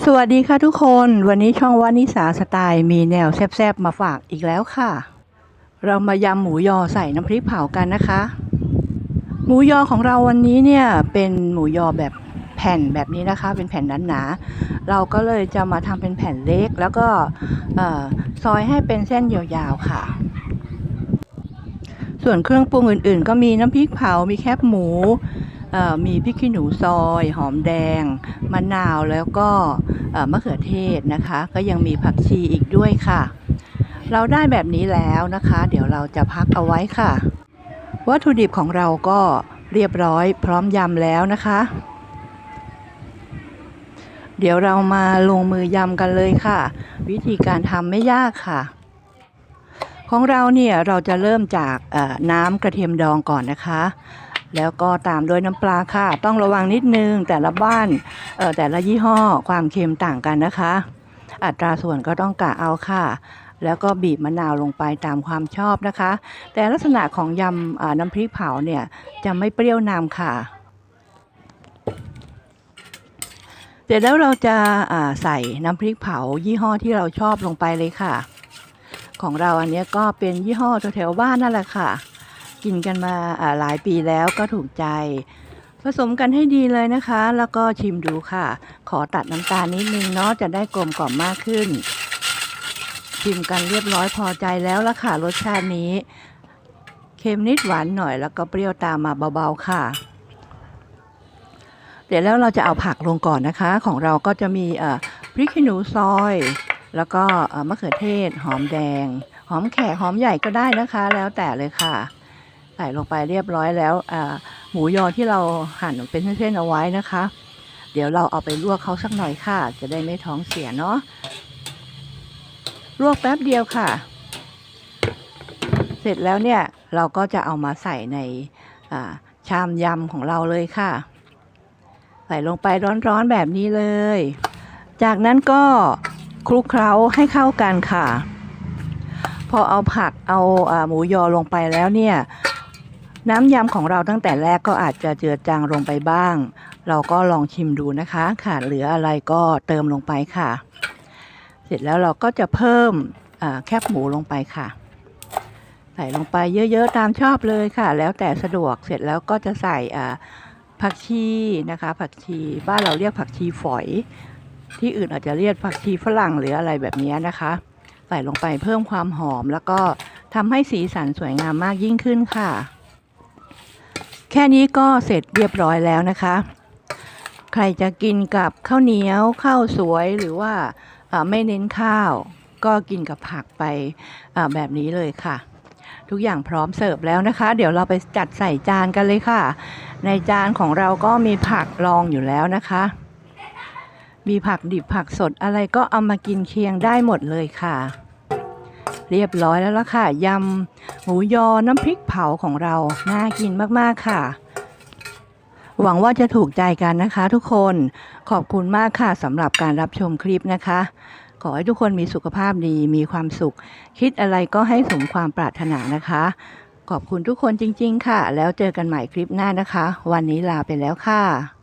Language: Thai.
สวัสดีค่ะทุกคน วันนี้ช่องวานิสาสไตล์มีแนวแซ่บๆ มาฝากอีกแล้วค่ะ เรามายำหมูยอใส่น้ำพริกเผากันนะคะ หมูยอของเราวันนี้เนี่ยเป็นหมูยอแบบแผ่นแบบนี้นะคะ เป็นแผ่นหนาๆเราก็เลยจะมาทำเป็นแผ่นเล็ก แล้วก็ซอยให้เป็นเส้นยาวๆค่ะ ส่วนเครื่องปรุงอื่นๆ ก็มีน้ำพริกเผา มีแคบหมู มีพริกขี้หนูซอย หอมแดง มะนาวแล้วก็มะเขือเทศนะคะ ก็ยังมีผักชีอีกด้วยค่ะ เราได้แบบนี้แล้วนะคะ เดี๋ยวเราจะพักเอาไว้ค่ะ วัตถุดิบของเราก็เรียบร้อยพร้อมยำแล้วนะคะ เดี๋ยวเรามาลงมือยำกันเลยค่ะ วิธีการทำไม่ยากค่ะของเราเนี่ยเราจะเริ่มจากน้ำกระเทียมดองก่อนนะคะ แล้วก็ตามด้วยน้ำปลาค่ะ ต้องระวังนิดนึงแต่ละบ้านเอ่อแต่ละยี่ห้อความเค็มต่างกันนะคะ อัตราส่วนก็ต้องกะเอาค่ะ แล้วก็บีบมะนาวลงไปตามความชอบนะคะ แต่ลักษณะของยำน้ำพริกเผาเนี่ยจะไม่เปรี้ยวนำค่ะเสร็จแล้วเราจะาใส่น้ำพริกเผายี่ห้อที่เราชอบลงไปเลยค่ะ ของเราอันนี้ก็เป็นยี่ห้อแถวๆบ้านนั่นแหละค่ะ กินกันมาหลายปีแล้วก็ถูกใจ ผสมกันให้ดีเลยนะคะ แล้วก็ชิมดูค่ะ ขอตัดน้ำตาลนิดนึงเนาะจะได้กลมกล่อมมากขึ้น ชิมกันเรียบร้อยพอใจแล้วละค่ะรสชาตินี้ เค็มนิดหวานหน่อยแล้วก็เปรี้ยวตามมาเบาๆค่ะเดี๋ยวแล้วเราจะเอาผักลงก่อนนะคะ ของเราก็จะมีพริกขี้หนูซอย แล้วก็มะเขือเทศ หอมแดง หอมแขกหอมใหญ่ก็ได้นะคะ แล้วแต่เลยค่ะ ส่ลงไปเรียบร้อยแล้วหมูยอที่เราหั่นเป็นเส้นๆเอาไว้นะคะ เดี๋ยวเราเอาไปลวกเขาสักหน่อยค่ะ จะได้ไม่ท้องเสียเนาะลวกแป๊บเดียวค่ะ เสร็จแล้วเนี่ยเราก็จะเอามาใส่ในชามยำของเราเลยค่ะ ใส่ลงไปร้อนๆแบบนี้เลย จากนั้นก็คลุกเคล้าให้เข้ากันค่ะ พอเอาผักเอาหมูยอลงไปแล้วเนี่ย น้ำยำของเราตั้งแต่แรกก็อาจจะเจือจางลงไปบ้าง เราก็ลองชิมดูนะคะ ขาดเหลืออะไรก็เติมลงไปค่ะ เสร็จแล้วเราก็จะเพิ่มแคบหมูลงไปค่ะ ใส่ลงไปเยอะๆตามชอบเลยค่ะ แล้วแต่สะดวกเสร็จแล้วก็จะใส่ผักชีนะคะ ผักชีบ้านเราเรียกผักชีฝอย ที่อื่นอาจจะเรียกผักชีฝรั่งหรืออะไรแบบนี้นะคะ ใส่ลงไปเพิ่มความหอมแล้วก็ทำให้สีสันสวยงามมากยิ่งขึ้นค่ะ แค่นี้ก็เสร็จเรียบร้อยแล้วนะคะ ใครจะกินกับข้าวเหนียวข้าวสวยหรือว่าไม่เน้นข้าว ก็กินกับผักไปแบบนี้เลยค่ะ ทุกอย่างพร้อมเสิร์ฟแล้วนะคะ เดี๋ยวเราไปจัดใส่จานกันเลยค่ะ ในจานของเราก็มีผักรองอยู่แล้วนะคะ มีผักดิบผักสดอะไรก็เอามากินเคียงได้หมดเลยค่ะ เรียบร้อยแล้วล่ะค่ะยำหมูยอน้ำพริกเผาของเรา น่ากินมากๆค่ะ หวังว่าจะถูกใจกันนะคะทุกคนขอบคุณมากค่ะสำหรับการรับชมคลิปนะคะ ขอให้ทุกคนมีสุขภาพดีมีความสุข คิดอะไรก็ให้สมความปรารถนานะคะ ขอบคุณทุกคนจริง ๆ ค่ะ แล้วเจอกันใหม่คลิปหน้านะคะ วันนี้ลาไปแล้วค่ะ